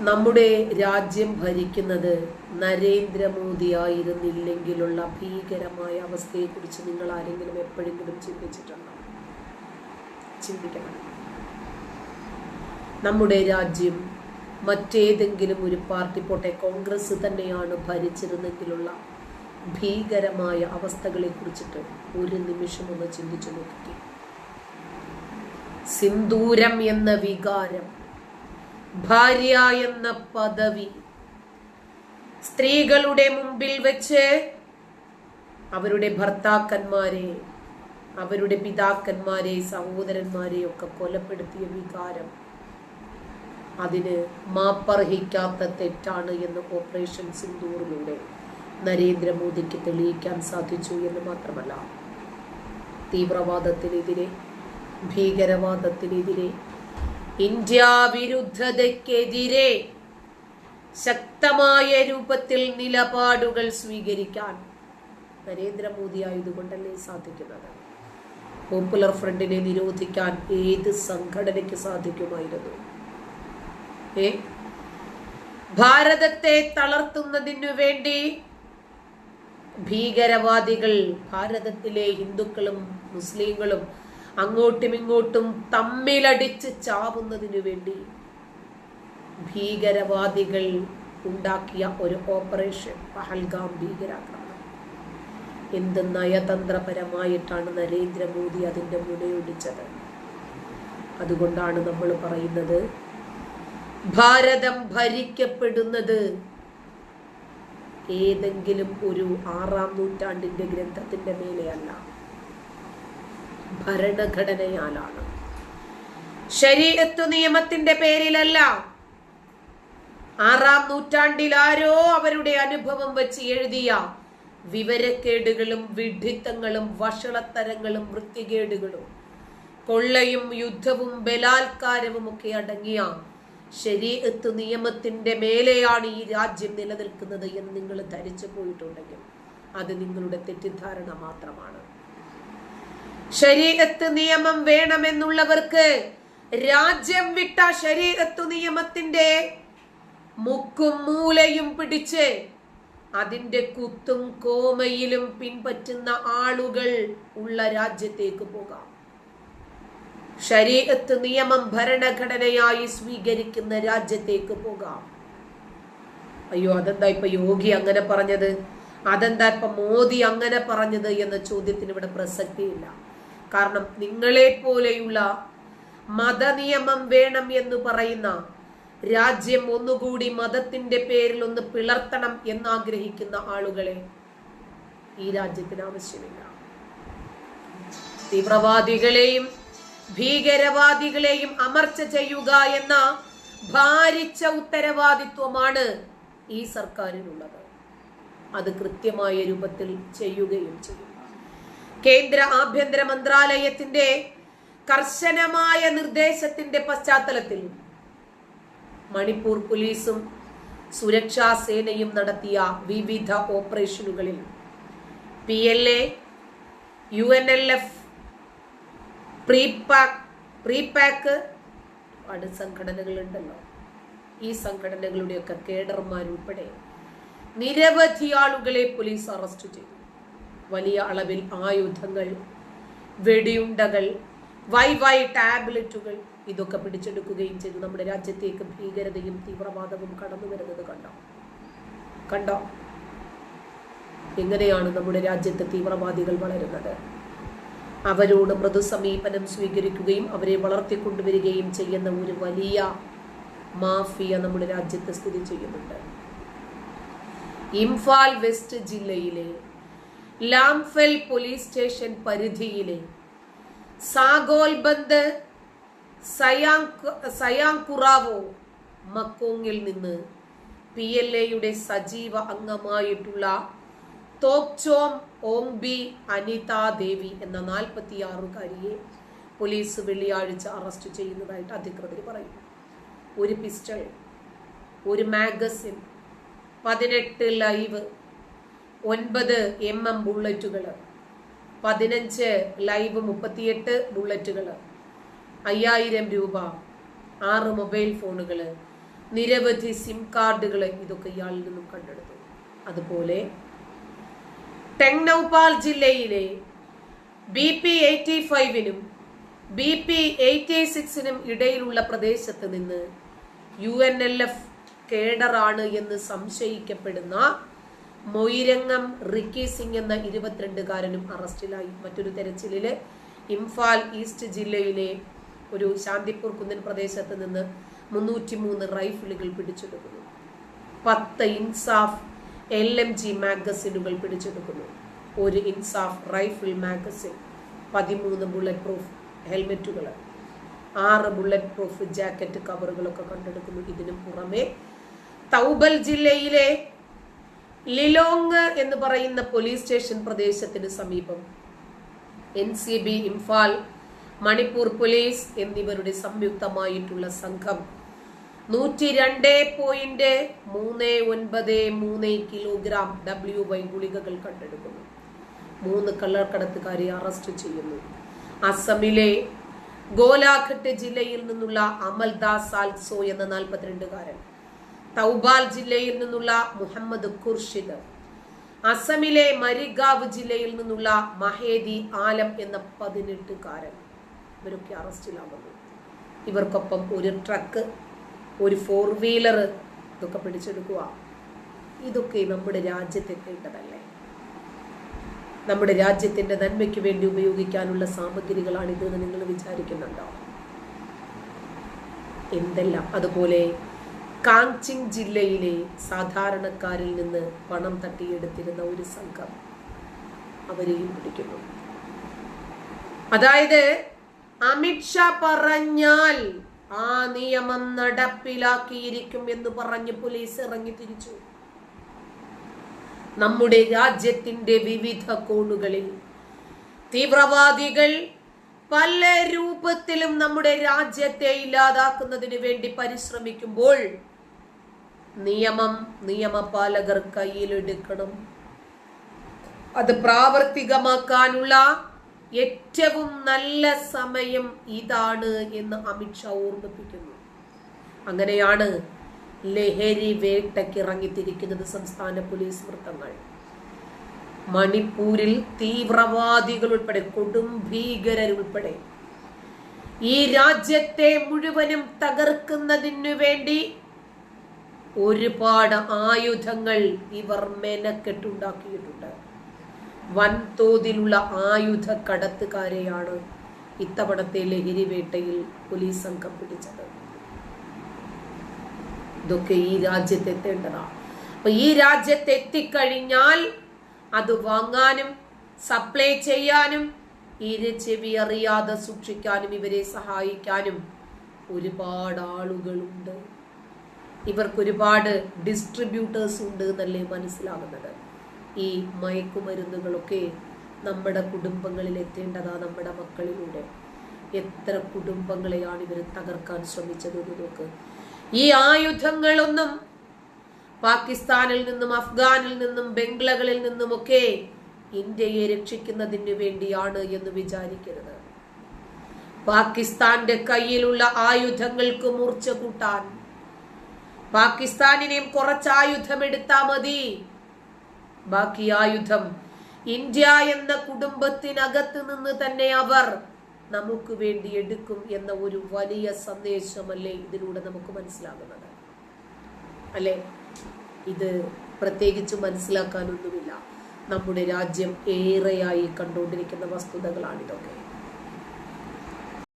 നമ്മുടെ രാജ്യം ഭരിക്കുന്നത് നരേന്ദ്രമോദി ആയിരുന്നില്ലെങ്കിലുള്ള ഭീകരമായ അവസ്ഥയെക്കുറിച്ച് നിങ്ങൾ ആരെങ്കിലും എപ്പോഴെങ്കിലും ചിന്തിച്ചിട്ടുണ്ടോ? ചിന്തിക്കണം. നമ്മുടെ രാജ്യം മറ്റേതെങ്കിലും ഒരു പാർട്ടി പോട്ടെ കോൺഗ്രസ് തന്നെയാണ് ഭരിച്ചിരുന്നെങ്കിലുള്ള ഭീകരമായ അവസ്ഥകളെ കുറിച്ചിട്ട് ഒരു നിമിഷം ഒന്ന് ചിന്തിച്ചു നോക്കി സിന്ദൂരം എന്ന വികാരം ഭാര്യ എന്ന പദവി. സ്ത്രീകളുടെ മുമ്പിൽ വെച്ച് അവരുടെ ഭർത്താക്കന്മാരെ അവരുടെ പിതാക്കന്മാരെ സഹോദരന്മാരെ ഒക്കെ കൊലപ്പെടുത്തിയ വികാരം. അതിന് മാപ്പർഹിക്കാത്ത തെറ്റാണ് എന്ന് ഓപ്പറേഷൻ സിന്ദൂറിലൂടെ നരേന്ദ്രമോദിക്ക് തെളിയിക്കാൻ സാധിച്ചു എന്ന് മാത്രമല്ല. തീവ്രവാദത്തിനെതിരെ ഭീകരവാദത്തിനെതിരെ ഇന്ത്യ വിരുദ്ധതയ്ക്കെതിരെ ശക്തമായ രൂപത്തിൽ നിലപാടുകൾ സ്വീകരിക്കാൻ നരേന്ദ്രമോദി ആയതുകൊണ്ടല്ലേ സാധിക്കുന്നത്? പോപ്പുലർ ഫ്രണ്ടിനെ നിരോധിക്കാൻ ഏത് സംഘടനയ്ക്ക് സാധിക്കുമായിരുന്നു? ഏ? ഭാരതത്തെ തളർത്തുന്നതിനു വേണ്ടി ഭീകരവാദികൾ ഭാരതത്തിലെ ഹിന്ദുക്കളും മുസ്ലിങ്ങളും അങ്ങോട്ടും ഇങ്ങോട്ടും തമ്മിലടിച്ച് ചാവുന്നതിനു വേണ്ടി ഭീകരവാദികൾ ഉണ്ടാക്കിയ ഒരു ഓപ്പറേഷൻ പഹൽഗാം ഭീകരാക്രമണം. എന്ത് നയതന്ത്രപരമായിട്ടാണ് നരേന്ദ്രമോദി അതിന്റെ മുനയൊടിച്ചത് അതുകൊണ്ടാണ് നമ്മൾ പറയുന്നത് ഭാരതം ഭരിക്കപ്പെടുന്നത് ഏതെങ്കിലും ഒരു ആറാം നൂറ്റാണ്ടിന്റെ ഗ്രന്ഥത്തിന്റെ മേലെയല്ല. ഭരണഘടനയാലാണ്. ശരീരത്വ നിയമത്തിന്റെ പേരിലല്ല. ആറാം നൂറ്റാണ്ടിൽ ആരോ അവരുടെ അനുഭവം വെച്ച് എഴുതിയ വിവരക്കേടുകളും വിഡിത്തങ്ങളും വഷളത്തരങ്ങളും വൃത്തികേടുകളും കൊള്ളയും യുദ്ധവും ബലാത്കാരവും ഒക്കെ അടങ്ങിയ ശരീരത്ത് നിയമത്തിന്റെ മേലെയാണ് ഈ രാജ്യം നിലനിൽക്കുന്നത് എന്ന് നിങ്ങൾ ധരിച്ചു പോയിട്ടുണ്ടെങ്കിൽ അത് നിങ്ങളുടെ തെറ്റിദ്ധാരണ മാത്രമാണ്. ശരീരത്ത് നിയമം വേണമെന്നുള്ളവർക്ക് രാജ്യം വിട്ട ശരീരത്തു നിയമത്തിന്റെ മുക്കും മൂലയും പിടിച്ച് അതിന്റെ കുത്തും കോമയിലും പിൻപറ്റുന്ന ആളുകൾ ഉള്ള രാജ്യത്തേക്ക് പോകാം. ശരീരത്ത് നിയമം ഭരണഘടനയായി സ്വീകരിക്കുന്ന രാജ്യത്തേക്ക് പോകാം. അയ്യോ അതെന്താ ഇപ്പൊ യോഗി അങ്ങനെ പറഞ്ഞത്? അതെന്താ ഇപ്പൊ മോദി അങ്ങനെ പറഞ്ഞത് എന്ന ചോദ്യത്തിന് ഇവിടെ പ്രസക്തിയില്ല. കാരണം നിങ്ങളെ പോലെയുള്ള മതനിയമം വേണം എന്ന് പറയുന്ന രാജ്യം ഒന്നുകൂടി മതത്തിന്റെ പേരിൽ ഒന്ന് പിളർത്തണം എന്നാഗ്രഹിക്കുന്ന ആളുകളെ ഈ രാജ്യത്തിന് ആവശ്യമില്ല. തീവ്രവാദികളെയും ഭീകരവാദികളെയും അമർച്ച ചെയ്യുക എന്ന ഭാരിച്ച ഉത്തരവാദിത്വമാണ് ഈ സർക്കാരിനുള്ളത്. അത് കൃത്യമായ രൂപത്തിൽ ചെയ്യുകയും ചെയ്യും. കേന്ദ്ര ആഭ്യന്തര മന്ത്രാലയത്തിന്റെ കർശനമായ നിർദ്ദേശത്തിന്റെ പശ്ചാത്തലത്തിൽ മണിപ്പൂർ പോലീസും സുരക്ഷാ സേനയും നടത്തിയ വിവിധ ഓപ്പറേഷനുകളിൽ P L A U N L F PREPAK PREPAK സംഘടനകളുണ്ടല്ലോ. ഈ സംഘടനകളുടെയൊക്കെ കേഡർമാരുൾപ്പെടെ നിരവധി ആളുകളെ പോലീസ് അറസ്റ്റ് ചെയ്തു. വലിയ അളവിൽ ആയുധങ്ങൾ വെടിയുണ്ടകൾ വൈ വൈ ടാബ്ലറ്റുകൾ ഇതൊക്കെ പിടിച്ചെടുക്കുകയും ചെയ്തു. നമ്മുടെ രാജ്യത്തേക്ക് ഭീകരതയും തീവ്രവാദവും കടന്നു വരുന്നത് കണ്ടോ? കണ്ടോ? എങ്ങനെയാണ് നമ്മുടെ രാജ്യത്ത് തീവ്രവാദികൾ വളരുന്നത്? അവരോട് മൃദുസമീപനം സ്വീകരിക്കുകയും അവരെ വളർത്തിക്കൊണ്ടുവരികയും ചെയ്യുന്ന ഒരു വലിയ മാഫിയ നമ്മുടെ രാജ്യത്ത് സ്ഥിതി ചെയ്യുന്നുണ്ട്. ഇംഫാൽ വെസ്റ്റ് ജില്ലയിലെ ലാംഫെൽ പോലീസ് സ്റ്റേഷൻ പരിധിയിലെ സാഗോൽബന്ദ് സയാങ് സയാങ്കുറാവോ മക്കോങ്ങിൽ നിന്ന് പി എൽ എയുടെ സജീവ അംഗമായിട്ടുള്ള തോക്ചോം ഓംബി അനിത ദേവി എന്ന നാൽപ്പത്തിയാറുകാരിയെ പോലീസ് വെള്ളിയാഴ്ച അറസ്റ്റ് ചെയ്യുന്നതായിട്ട് അധികൃതർ പറയുന്നു. ഒരു പിസ്റ്റൾ ഒരു മാഗസിൻ പതിനെട്ട് ലൈവ് ഒൻപത് എം എം ബുള്ളറ്റുകൾ പതിനഞ്ച് ലൈവ് മുപ്പത്തിയെട്ട് ബുള്ളറ്റുകൾ അയ്യായിരം രൂപ. ആറ് മൊബൈൽ ഫോണുകൾ നിരവധി സിം കാർഡുകൾ ഇതൊക്കെ ഇയാളിൽ നിന്നും കണ്ടെടുത്തു. അതുപോലെ ടെങ്നൌപാൽ ജില്ലയിലെ ബി പി എയ്റ്റി ഫൈവിനും ബി പി എയ്റ്റി സിക്സിനും ഇടയിലുള്ള പ്രദേശത്ത് നിന്ന് യു എൻ എൽ എഫ് കേഡറാണ് എന്ന് സംശയിക്കപ്പെടുന്ന മൊയിരങ്ങം റിക്കി സിംഗ് എന്ന ഇരുപത്തിരണ്ടുകാരനും അറസ്റ്റിലായി. മറ്റൊരു തെരച്ചിലിൽ ഇംഫാൽ ഈസ്റ്റ് ജില്ലയിലെ ഒരു ശാന്തിപൂർ കുന്നിൻ പ്രദേശത്ത് നിന്ന് മുന്നൂറ്റി മൂന്ന് റൈഫിളുകൾ പിടിച്ചെടുക്കുന്നു. പത്ത് ഇൻസാഫ് എൽ എം ജി മാഗസിനുകൾ പിടിച്ചെടുക്കുന്നു. ഒരു ഇൻസാഫ് റൈഫിൾ മാഗസിൻ പതിമൂന്ന് ബുള്ളറ്റ് പ്രൂഫ് ഹെൽമെറ്റുകൾ ആറ് ബുള്ളറ്റ് പ്രൂഫ് ജാക്കറ്റ് കവറുകളൊക്കെ കണ്ടെടുക്കുന്നു. ഇതിനു പുറമെ തൗബൽ ജില്ലയിലെ ലിലോങ് എന്ന് പറയുന്ന പോലീസ് സ്റ്റേഷൻ പ്രദേശത്തിന് സമീപം. N C B Imphal Manipur police എന്നിവരുടെ സംയുക്തമായിട്ടുള്ള സംഘം നൂറ്റി രണ്ട് പോയിന്റ് മൂന്ന് ഒൻപത് മൂന്ന് കിലോഗ്രാം ഡബ്ല്യു വൈ ഗുളികകൾ കണ്ടെടുക്കുന്നു. മൂന്ന് കള്ളക്കടത്തുകാരെ അറസ്റ്റ് ചെയ്യുന്നു. അസമിലെ ഗോലാഘട്ട് ജില്ലയിൽ നിന്നുള്ള അമൽദാസ് സാൽസോ എന്ന നാൽപ്പത്തിരണ്ടുകാരൻ തൗബാൽ ജില്ലയിൽ നിന്നുള്ള മുഹമ്മദ് ഖുർഷിദ്. അസമിലെ മരിഗാവ് ജില്ലയിൽ നിന്നുള്ള മഹേദി ആലം എന്ന പതിനെട്ടുകാരൻ ഇവരൊക്കെ അറസ്റ്റിലാകുന്നു ഇവർക്കൊപ്പം ഒരു ട്രക്ക് ഒരു ഫോർ വീലർ ഇതൊക്കെ പിടിച്ചെടുക്കുക ഇതൊക്കെ നമ്മുടെ രാജ്യത്തെത്തേണ്ടതല്ലേ? നമ്മുടെ രാജ്യത്തിന്റെ നന്മയ്ക്ക് വേണ്ടി ഉപയോഗിക്കാനുള്ള സാമഗ്രികളാണ് ഇത് എന്ന് നിങ്ങൾ വിചാരിക്കുന്നുണ്ടോ? എന്തെല്ലാം? അതുപോലെ കാങ്ചിങ് ജില്ലയിലെ സാധാരണക്കാരിൽ നിന്ന് പണം തട്ടിയെടുത്തിരുന്ന ഒരു സംഘം അവരെയും പിടിക്കുന്നു അതായത് അമിത്ഷാ പറഞ്ഞാൽ ആ നിയമം നടപ്പിലാക്കിയിരിക്കും എന്ന് പറഞ്ഞ് പോലീസ് ഇറങ്ങി തിരിച്ചു. നമ്മുടെ രാജ്യത്തിന്റെ വിവിധ കോണുകളിൽ തീവ്രവാദികൾ പല രൂപത്തിലും നമ്മുടെ രാജ്യത്തെ ഇല്ലാതാക്കുന്നതിന് വേണ്ടി പരിശ്രമിക്കുമ്പോൾ നിയമം നിയമപാലകർ കയ്യിലെടുക്കണം അത് പ്രാവർത്തികമാക്കാനുള്ള ഏറ്റവും നല്ല സമയം ഇതാണ് എന്ന് അമിത്ഷാ ഓർമ്മിപ്പിക്കുന്നു. അങ്ങനെയാണ് ലഹരി വേട്ടയ്ക്ക് ഇറങ്ങിത്തിരിക്കുന്നത് സംസ്ഥാന പോലീസ് വൃത്തങ്ങൾ. മണിപ്പൂരിൽ തീവ്രവാദികൾ ഉൾപ്പെടെ കൊടും ഭീകരരുൾപ്പെടെ ഈ രാജ്യത്തെ മുഴുവനും തകർക്കുന്നതിനു വേണ്ടി ഒരുപാട് ആയുധങ്ങൾ ഇവർ മെനക്കെട്ടുണ്ടാക്കിയിട്ടുണ്ട്. വൻതോതിലുള്ള ആയുധ കടത്തുകാരെയാണ് ഇത്തവണത്തെ ലഹരി വേട്ടയിൽ പോലീസ് സംഘം പിടിച്ചത്. ഇതൊക്കെ ഈ രാജ്യത്ത് എത്തേണ്ടതാണ് അപ്പൊ ഈ രാജ്യത്ത് എത്തിക്കഴിഞ്ഞാൽ അത് വാങ്ങാനും സപ്ലൈ ചെയ്യാനും ഇരച്ചെവി അറിയാതെ സൂക്ഷിക്കാനും ഇവരെ സഹായിക്കാനും ഒരുപാട് ആളുകളുണ്ട്. ഇവർക്ക് ഒരുപാട് ഡിസ്ട്രിബ്യൂട്ടേഴ്സ് ഉണ്ട് എന്നല്ലേ മനസ്സിലാകുന്നത്. ഈ മയക്കുമരുന്നുകളൊക്കെ നമ്മുടെ കുടുംബങ്ങളിൽ എത്തേണ്ടതാ നമ്മുടെ മക്കളിലൂടെ. എത്ര കുടുംബങ്ങളെയാണ് ഇവർ തകർക്കാൻ ശ്രമിച്ചത് എന്ന് നോക്ക്. ഈ ആയുധങ്ങളൊന്നും പാകിസ്ഥാനിൽ നിന്നും അഫ്ഗാനിൽ നിന്നും ബംഗ്ലകളിൽ നിന്നുമൊക്കെ ഇന്ത്യയെ രക്ഷിക്കുന്നതിന് വേണ്ടിയാണ് എന്ന് വിചാരിക്കരുത്. പാകിസ്ഥാന്റെ കയ്യിലുള്ള ആയുധങ്ങൾക്ക് മൂർച്ച കൂട്ടാൻ പാകിസ്ഥാനിനെയും കുറച്ച് ആയുധം എടുത്താ മതി. ബാക്കി ആയുധം ഇന്ത്യ എന്ന കുടുംബത്തിനകത്ത് നിന്ന് തന്നെ അവർ നമുക്ക് വേണ്ടി എടുക്കും എന്ന ഒരു വലിയ സന്ദേശമല്ലേ ഇതിലൂടെ നമുക്ക് മനസ്സിലാകുന്നത്? അല്ലേ? ഇത് പ്രത്യേകിച്ച് മനസ്സിലാക്കാനൊന്നുമില്ല. നമ്മുടെ രാജ്യം ഏറെയായി കണ്ടുകൊണ്ടിരിക്കുന്ന വസ്തുതകളാണിതൊക്കെ.